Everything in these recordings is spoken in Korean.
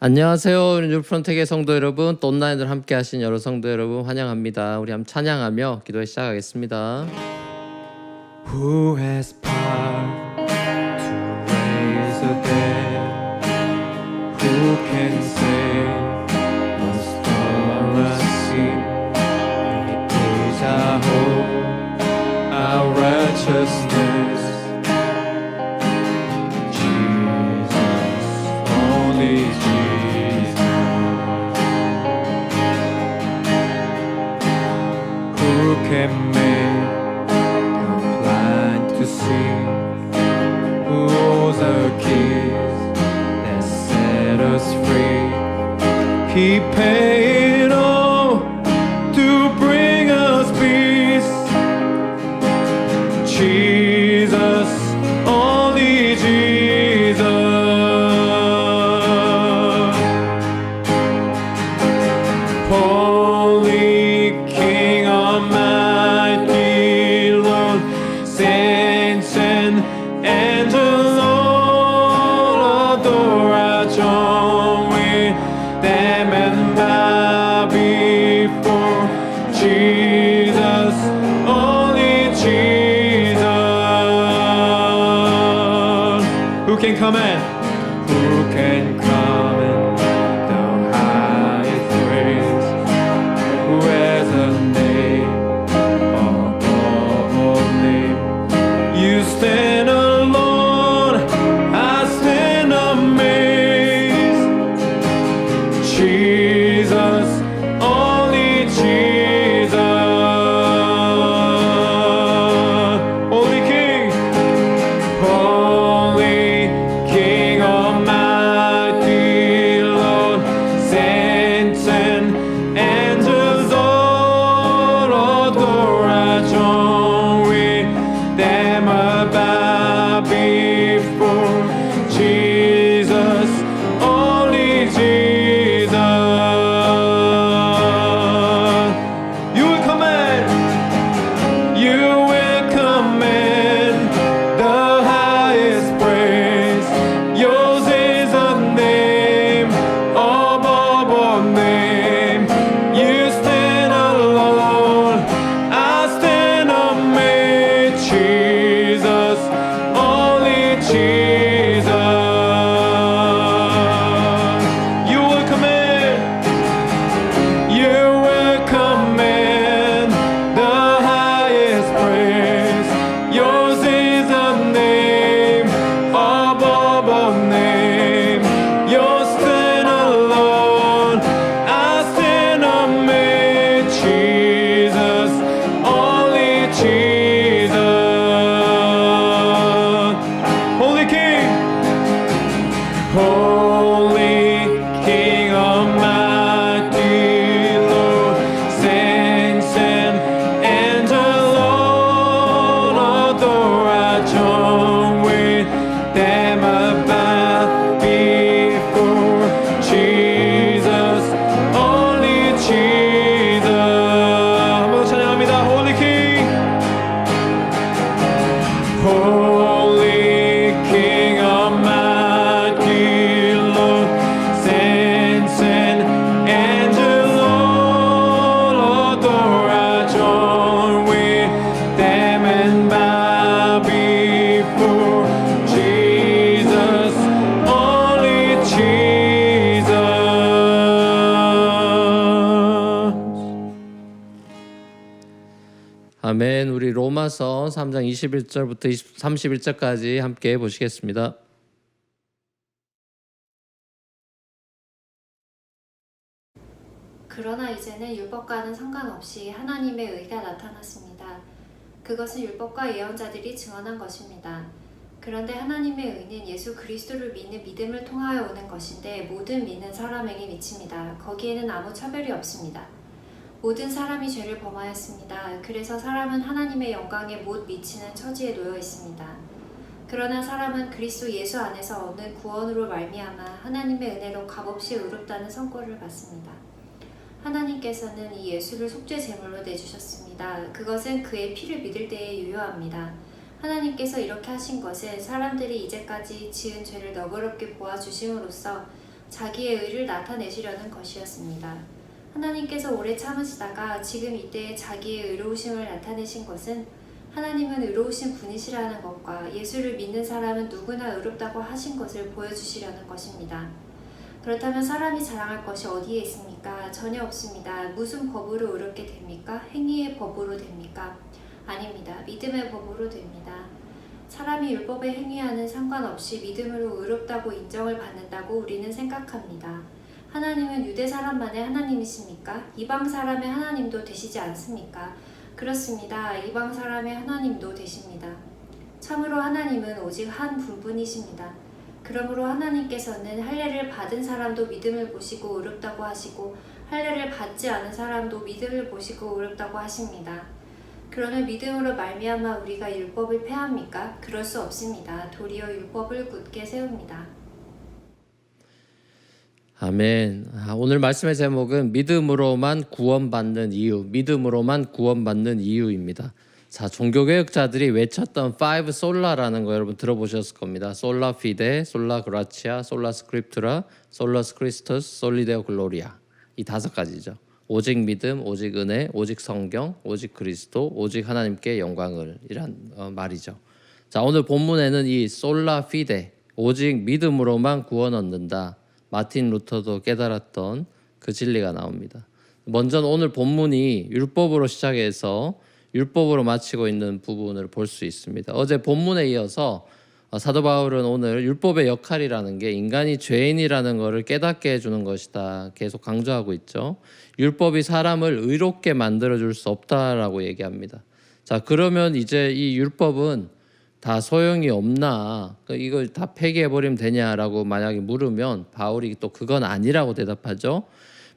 안녕하세요. 뉴프런텍의 성도 여러분, 또 온라인으로 함께 하신 여러 성도 여러분 환영합니다. 우리 함 찬양하며 기도해 시작하겠습니다. Who has power to raise the dead? Who can save the storm sea? He is our hope, our righteousness. Can make oh, the blind to see. Who holds the keys that set us free? He paid 아멘. 우리 로마서 3장 21절부터 31절까지 함께 보시겠습니다. 그러나 이제는 율법과는 상관없이 하나님의 의가 나타났습니다. 그것은 율법과 예언자들이 증언한 것입니다. 그런데 하나님의 의는 예수 그리스도를 믿는 믿음을 통하여 오는 것인데 모든 믿는 사람에게 미칩니다. 거기에는 아무 차별이 없습니다. 모든 사람이 죄를 범하였습니다. 그래서 사람은 하나님의 영광에 못 미치는 처지에 놓여 있습니다. 그러나 사람은 그리스도 예수 안에서 얻는 구원으로 말미암아 하나님의 은혜로 값없이 의롭다는 선고를 받습니다. 하나님께서는 이 예수를 속죄 제물로 내주셨습니다. 그것은 그의 피를 믿을 때에 유효합니다. 하나님께서 이렇게 하신 것은 사람들이 이제까지 지은 죄를 너그럽게 보아 주심으로써 자기의 의를 나타내시려는 것이었습니다. 하나님께서 오래 참으시다가 지금 이때에 자기의 의로우심을 나타내신 것은 하나님은 의로우신 분이시라는 것과 예수를 믿는 사람은 누구나 의롭다고 하신 것을 보여주시려는 것입니다. 그렇다면 사람이 자랑할 것이 어디에 있습니까? 전혀 없습니다. 무슨 법으로 의롭게 됩니까? 행위의 법으로 됩니까? 아닙니다. 믿음의 법으로 됩니다. 사람이 율법에 행위하는 상관없이 믿음으로 의롭다고 인정을 받는다고 우리는 생각합니다. 하나님은 유대 사람만의 하나님이십니까? 이방 사람의 하나님도 되시지 않습니까? 그렇습니다. 이방 사람의 하나님도 되십니다. 참으로 하나님은 오직 한 분뿐이십니다. 그러므로 하나님께서는 할례를 받은 사람도 믿음을 보시고 의롭다고 하시고 할례를 받지 않은 사람도 믿음을 보시고 의롭다고 하십니다. 그러나 믿음으로 말미암아 우리가 율법을 폐합니까? 그럴 수 없습니다. 도리어 율법을 굳게 세웁니다. 아멘. 아, 오늘 말씀의 제목은 믿음으로만 구원받는 이유, 믿음으로만 구원받는 이유입니다. 자, 종교개혁자들이 외쳤던 five 솔라라는 거 여러분 들어보셨을 겁니다. 솔라 피데, 솔라 그라치아, 솔라 스크립트라, 솔라스 크리스토스, 솔리데오 글로리아. 이 다섯 가지죠. 오직 믿음, 오직 은혜, 오직 성경, 오직 그리스도, 오직 하나님께 영광을 이란 어, 말이죠. 자, 오늘 본문에는 이 솔라 피데, 오직 믿음으로만 구원 얻는다. 마틴 루터도 깨달았던 그 진리가 나옵니다. 먼저 오늘 본문이 율법으로 시작해서 율법으로 마치고 있는 부분을 볼 수 있습니다. 어제 본문에 이어서 어, 사도 바울은 오늘 율법의 역할이라는 게 인간이 죄인이라는 것을 깨닫게 해주는 것이다. 계속 강조하고 있죠. 율법이 사람을 의롭게 만들어 줄 수 없다라고 얘기합니다. 자, 그러면 이제 이 율법은 다 소용이 없나? 그 이걸 다 폐기해 버리면 되냐라고 만약에 물으면 바울이 또 그건 아니라고 대답하죠.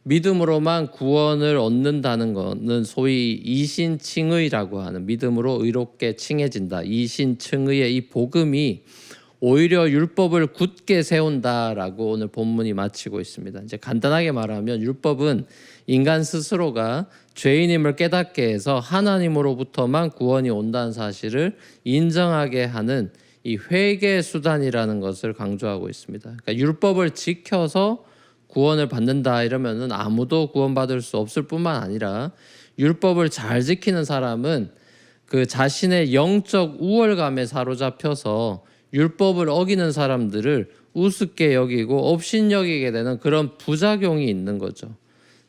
믿음으로만 구원을 얻는다는 것은 소위 이신칭의라고 하는 믿음으로 의롭게 칭해진다. 이신칭의의 이 복음이 오히려 율법을 굳게 세운다라고 오늘 본문이 마치고 있습니다. 이제 간단하게 말하면 율법은 인간 스스로가 죄인임을 깨닫게 해서 하나님으로부터만 구원이 온다는 사실을 인정하게 하는 이 회개 수단이라는 것을 강조하고 있습니다. 그러니까 율법을 지켜서 구원을 받는다 이러면은 아무도 구원받을 수 없을 뿐만 아니라 율법을 잘 지키는 사람은 그 자신의 영적 우월감에 사로잡혀서 율법을 어기는 사람들을 우습게 여기고 업신여기게 되는 그런 부작용이 있는 거죠.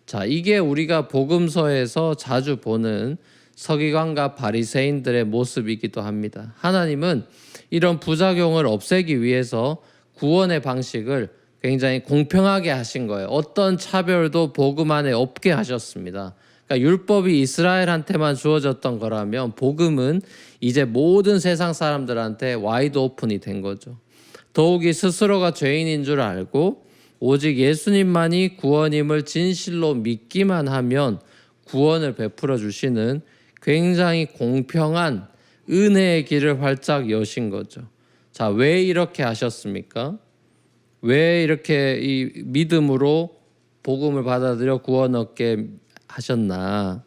자, 이게 우리가 복음서에서 자주 보는 서기관과 바리새인들의 모습이기도 합니다. 하나님은 이런 부작용을 없애기 위해서 구원의 방식을 굉장히 공평하게 하신 거예요. 어떤 차별도 복음 안에 없게 하셨습니다. 그러니까 율법이 이스라엘한테만 주어졌던 거라면 복음은 이제 모든 세상 사람들한테 와이드 오픈이 된 거죠. 더욱이 스스로가 죄인인 줄 알고 오직 예수님만이 구원임을 진실로 믿기만 하면 구원을 베풀어 주시는 굉장히 공평한 은혜의 길을 활짝 여신 거죠. 자, 왜 이렇게 하셨습니까? 왜 이렇게 이 믿음으로 복음을 받아들여 구원 얻게 하셨나?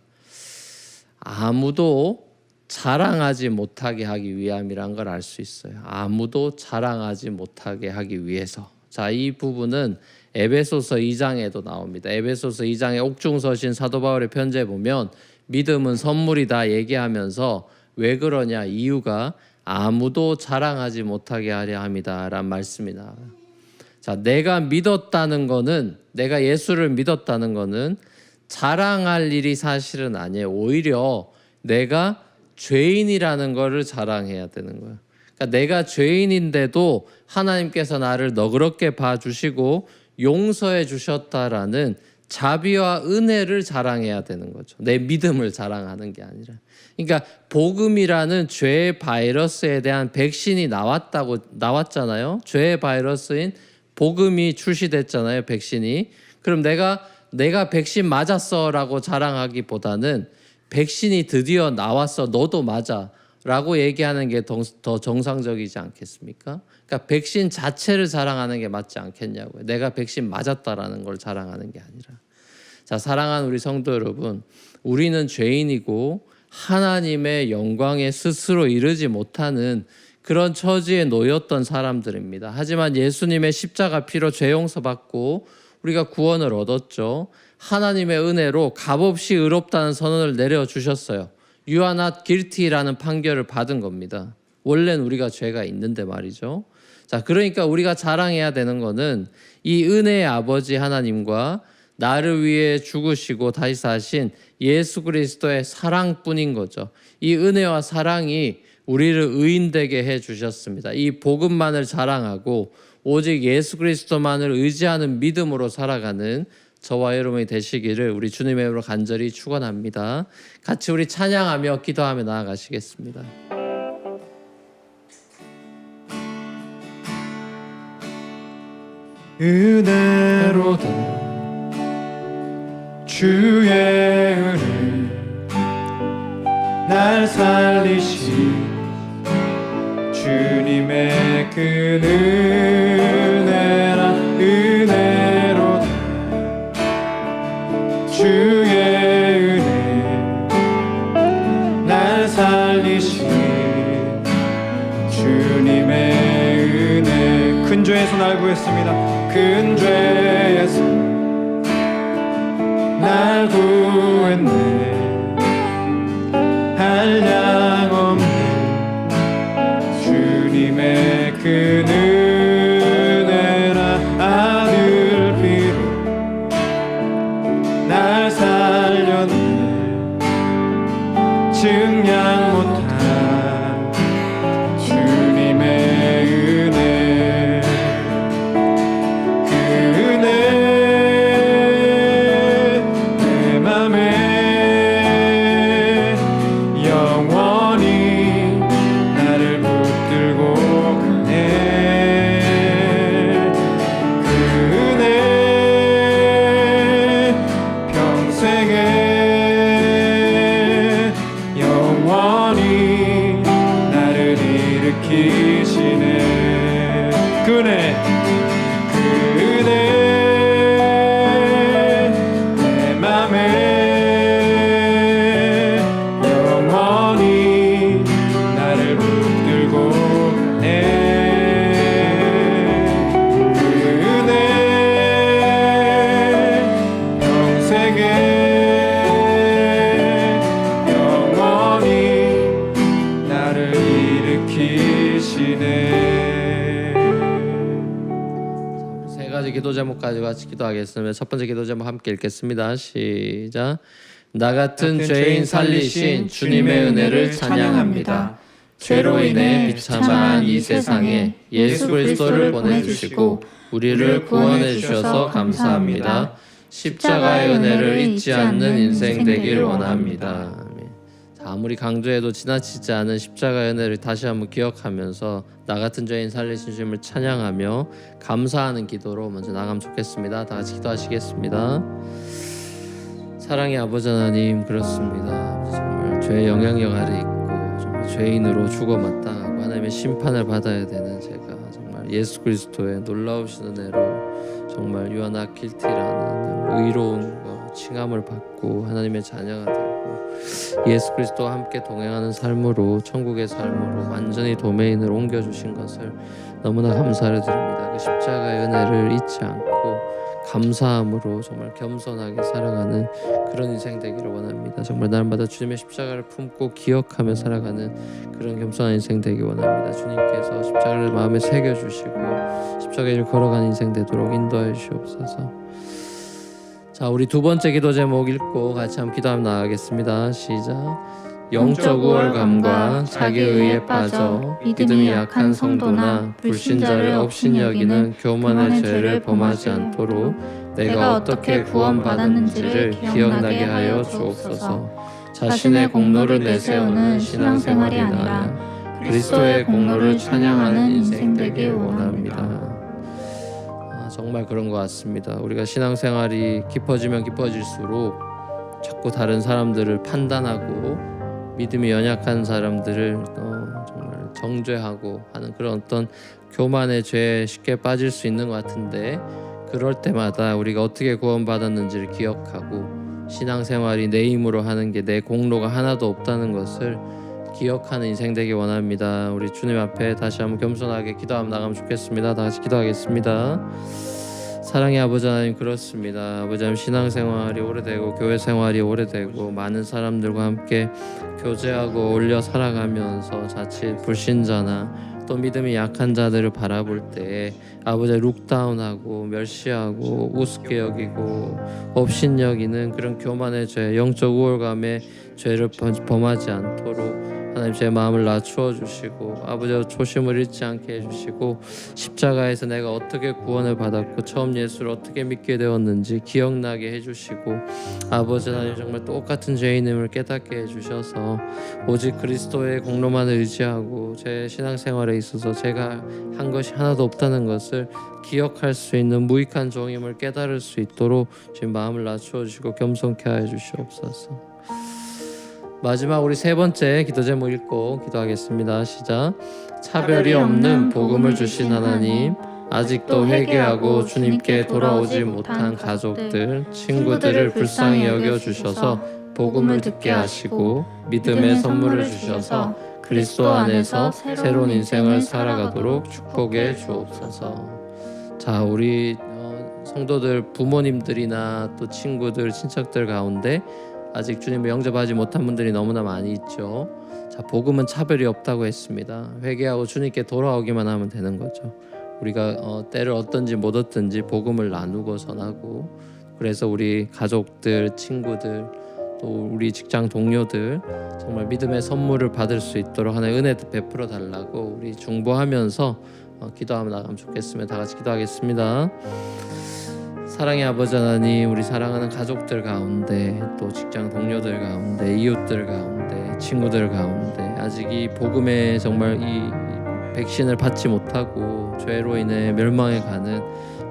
아무도 자랑하지 못하게 하기 위함이란 걸 알 수 있어요. 아무도 자랑하지 못하게 하기 위해서. 자, 이 부분은 에베소서 2장에도 나옵니다. 에베소서 2장의 옥중서신 사도 바울의 편지에 보면 믿음은 선물이다 얘기하면서 왜 그러냐 이유가 아무도 자랑하지 못하게 하려 함이다라는 말씀이 나와요. 자, 내가 믿었다는 거는 내가 예수를 믿었다는 거는 자랑할 일이 사실은 아니에요. 오히려 내가 죄인이라는 거를 자랑해야 되는 거예요. 그러니까 내가 죄인인데도 하나님께서 나를 너그럽게 봐주시고 용서해 주셨다라는 자비와 은혜를 자랑해야 되는 거죠. 내 믿음을 자랑하는 게 아니라. 그러니까 복음이라는 죄의 바이러스에 대한 백신이 나왔다고 나왔잖아요. 죄의 바이러스인 복음이 출시됐잖아요. 백신이. 그럼 내가 내가 백신 맞았어라고 자랑하기보다는 백신이 드디어 나왔어. 너도 맞아. 라고 얘기하는 게 더 정상적이지 않겠습니까? 그러니까 백신 자체를 자랑하는 게 맞지 않겠냐고요. 내가 백신 맞았다라는 걸 자랑하는 게 아니라. 자, 사랑하는 우리 성도 여러분, 우리는 죄인이고 하나님의 영광에 스스로 이르지 못하는 그런 처지에 놓였던 사람들입니다. 하지만 예수님의 십자가 피로 죄 용서받고 우리가 구원을 얻었죠. 하나님의 은혜로 값없이 의롭다는 선언을 내려 주셨어요. You are not guilty라는 판결을 받은 겁니다. 원래는 우리가 죄가 있는데 말이죠. 자, 그러니까 우리가 자랑해야 되는 거는 이 은혜의 아버지 하나님과 나를 위해 죽으시고 다시 사신 예수 그리스도의 사랑뿐인 거죠. 이 은혜와 사랑이 우리를 의인되게 해 주셨습니다. 이 복음만을 자랑하고 오직 예수 그리스도만을 의지하는 믿음으로 살아가는 저와 여러분이 되시기를 우리 주님의 이름으로 간절히 축원합니다. 같이 우리 찬양하며 기도하며 나아가시겠습니다. 은혜로다 주의 은혜 날 살리신 주님의 그 은혜라 은혜로다 주의 은혜. 날 살리신 주님의 은혜. 큰 죄에서 날 구했습니다. 큰 죄에서 날 구했네 기도하겠습니다. 첫 번째 기도 제목 함께 읽겠습니다. 시작. 나 같은 죄인 살리신 주님의 은혜를 찬양합니다. 죄로 인해 비참한 이 세상에 예수 그리스도를 보내주시고 우리를 구원해 주셔서 감사합니다. 십자가의 은혜를 잊지 않는 인생 되길 원합니다. 아무리 강조해도 지나치지 않은 십자가의 은혜를 다시 한번 기억하면서 나 같은 죄인 살리신 주님을 찬양하며 감사하는 기도로 먼저 나가면 좋겠습니다. 다 같이 기도하시겠습니다. 사랑의 아버지 하나님 그렇습니다. 정말 죄의 영향력 아래 있고 정말 죄인으로 죽어 마땅하고 하나님의 심판을 받아야 되는 제가 정말 예수 그리스도의 놀라우신 은혜로 정말 유아나 길티라는 의로움과 칭함을 받고 하나님의 자녀가 되고 예수 그리스도와 함께 동행하는 삶으로 천국의 삶으로 완전히 도메인을 옮겨주신 것을 너무나 감사를 드립니다. 그 십자가의 은혜를 잊지 않고 감사함으로 정말 겸손하게 살아가는 그런 인생 되기를 원합니다. 정말 날마다 주님의 십자가를 품고 기억하며 살아가는 그런 겸손한 인생 되기 원합니다. 주님께서 십자가를 마음에 새겨 주시고 십자가를 걸어가는 인생 되도록 인도해 주시옵소서. 자, 우리 두 번째 기도 제목 읽고 같이 한번 기도하며 나가겠습니다. 시작. 영적 우월감과 자기의에 빠져 믿음이 약한 성도나 불신자를 업신여기는 교만의 죄를 범하지 않도록 내가 어떻게 구원받았는지를 기억나게 하여 주옵소서. 자신의 공로를 내세우는 신앙생활이 아니라 그리스도의 공로를 찬양하는 인생 되길 원합니다. 아, 정말 그런 것 같습니다. 우리가 신앙생활이 깊어지면 깊어질수록 자꾸 다른 사람들을 판단하고 믿음이 연약한 사람들을 어, 정말 정죄하고 하는 그런 어떤 교만의 죄에 쉽게 빠질 수 있는 것 같은데 그럴 때마다 우리가 어떻게 구원받았는지를 기억하고 신앙생활이 내 힘으로 하는 게 내 공로가 하나도 없다는 것을 기억하는 인생 되기 원합니다. 우리 주님 앞에 다시 한번 겸손하게 기도하면 나가면 좋겠습니다. 다 같이 기도하겠습니다. 사랑의 아버지 하나님 그렇습니다. 아버지 하나님 신앙생활이 오래되고 교회 생활이 오래되고 많은 사람들과 함께 교제하고 올려 살아가면서 자칫 불신자나 또 믿음이 약한 자들을 바라볼 때 아버지 룩다운하고 멸시하고 우습게 여기고 업신 여기는 그런 교만의 죄, 영적 우월감의 죄를 범- 범하지 않도록 하나님 제 마음을 낮추어 주시고 아버지 초심을 잃지 않게 해주시고 십자가에서 내가 어떻게 구원을 받았고 처음 예수를 어떻게 믿게 되었는지 기억나게 해주시고 아버지 하나님 정말 똑같은 죄인임을 깨닫게 해주셔서 오직 그리스도의 공로만 의지하고 제 신앙생활에 있어서 제가 한 것이 하나도 없다는 것을 기억할 수 있는 무익한 종임을 깨달을 수 있도록 지금 마음을 낮추어 주시고 겸손케 하여 주시옵소서. 마지막 우리 세 번째 기도 제목 읽고 기도하겠습니다. 시작. 차별이 없는 복음을 주신 하나님, 아직도 회개하고 주님께 돌아오지 못한 가족들, 친구들을 불쌍히 여겨 주셔서 복음을 듣게 하시고 믿음의 선물을 주셔서 그리스도 안에서 새로운 인생을 살아가도록 축복해 주옵소서. 자, 우리 어, 성도들 부모님들이나 또 친구들, 친척들 가운데 아직 주님을 영접하지 못한 분들이 너무나 많이 있죠. 자, 복음은 차별이 없다고 했습니다. 회개하고 주님께 돌아오기만 하면 되는 거죠. 우리가 어, 때를 얻든지 못 얻든지 복음을 나누고 전하고 그래서 우리 가족들, 친구들 또 우리 직장 동료들 정말 믿음의 선물을 받을 수 있도록 하나의 은혜 베풀어 달라고 우리 중보하면서 어, 기도하며 나가면 좋겠으면 다 같이 기도하겠습니다. 사랑의 아버지 하나님 우리 사랑하는 가족들 가운데 또 직장 동료들 가운데 이웃들 가운데 친구들 가운데 아직 이 복음에 정말 이 백신을 받지 못하고 죄로 인해 멸망해 가는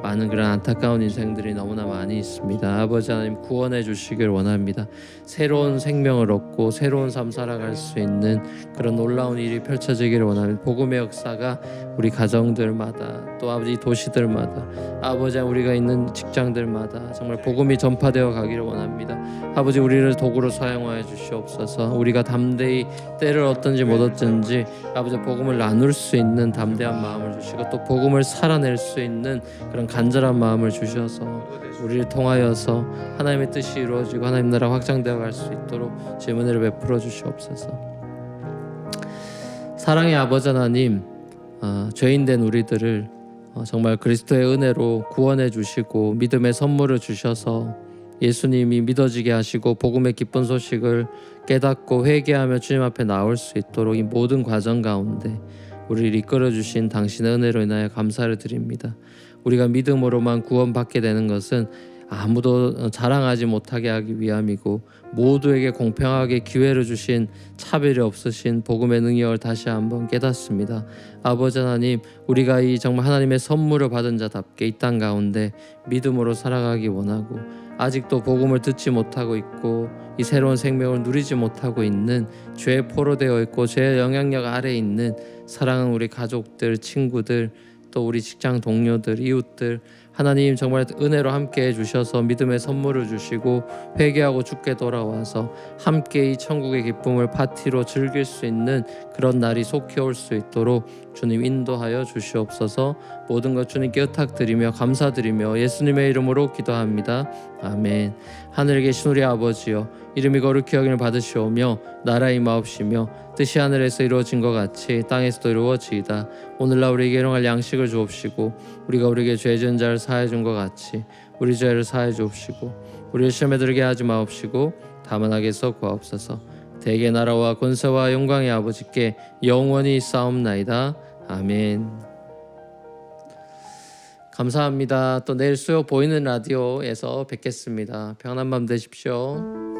많은 그런 안타까운 인생들이 너무나 많이 있습니다. 아버지 하나님 구원해 주시길 원합니다. 새로운 생명을 얻고 새로운 삶 살아갈 수 있는 그런 놀라운 일이 펼쳐지기를 원합니다. 복음의 역사가 우리 가정들마다 또 아버지 도시들마다 아버지 우리가 있는 직장들마다 정말 복음이 전파되어 가기를 원합니다. 아버지 우리를 도구로 사용하여 주시옵소서. 우리가 담대히 때를 얻든지 못 얻든지 아버지 복음을 나눌 수 있는 담대한 마음을 주시고 또 복음을 살아낼 수 있는 그런 간절한 마음을 주셔서 우리를 통하여서 하나님의 뜻이 이루어지고 하나님 나라 확장되어 갈 수 있도록 제 은혜를 베풀어 주시옵소서. 사랑의 아버지 하나님, 어, 죄인 된 우리들을 어, 정말 그리스도의 은혜로 구원해 주시고 믿음의 선물을 주셔서 예수님이 믿어지게 하시고 복음의 기쁜 소식을 깨닫고 회개하며 주님 앞에 나올 수 있도록 이 모든 과정 가운데 우리를 이끌어 주신 당신의 은혜로 인하여 감사를 드립니다. 우리가 믿음으로만 구원받게 되는 것은 아무도 자랑하지 못하게 하기 위함이고 모두에게 공평하게 기회를 주신 차별이 없으신 복음의 능력을 다시 한번 깨닫습니다. 아버지 하나님, 우리가 이 정말 하나님의 선물을 받은 자답게 이 땅 가운데 믿음으로 살아가기 원하고 아직도 복음을 듣지 못하고 있고 이 새로운 생명을 누리지 못하고 있는 죄에 포로 되어 있고 죄의 영향력 아래 있는 사랑하는 우리 가족들, 친구들, 또 우리 직장 동료들, 이웃들 하나님 정말 은혜로 함께 해주셔서 믿음의 선물을 주시고 회개하고 죽게 돌아와서 함께 이 천국의 기쁨을 파티로 즐길 수 있는 그런 날이 속히 올 수 있도록 주님 인도하여 주시옵소서 모든 것 주님께 의탁드리며 감사드리며 예수님의 이름으로 기도합니다. 아멘. 하늘에 계신 우리 아버지여 이름이 거룩히 여김을 받으시오며 나라의 마옵시며 뜻이 하늘에서 이루어진 것 같이 땅에서도 이루어지이다. 오늘날 우리에게 일용할 양식을 주옵시고 우리가 우리에게 죄 지은 자를 사해 준 것 같이 우리 죄를 사해 주옵시고 우리를 시험에 들게 하지 마옵시고 다만 악에서 구하옵소서. 대개 나라와 권세와 영광의 아버지께 영원히 싸움나이다. 아멘. 감사합니다. 또 내일 수요 보이는 라디오에서 뵙겠습니다. 평안한 밤 되십시오.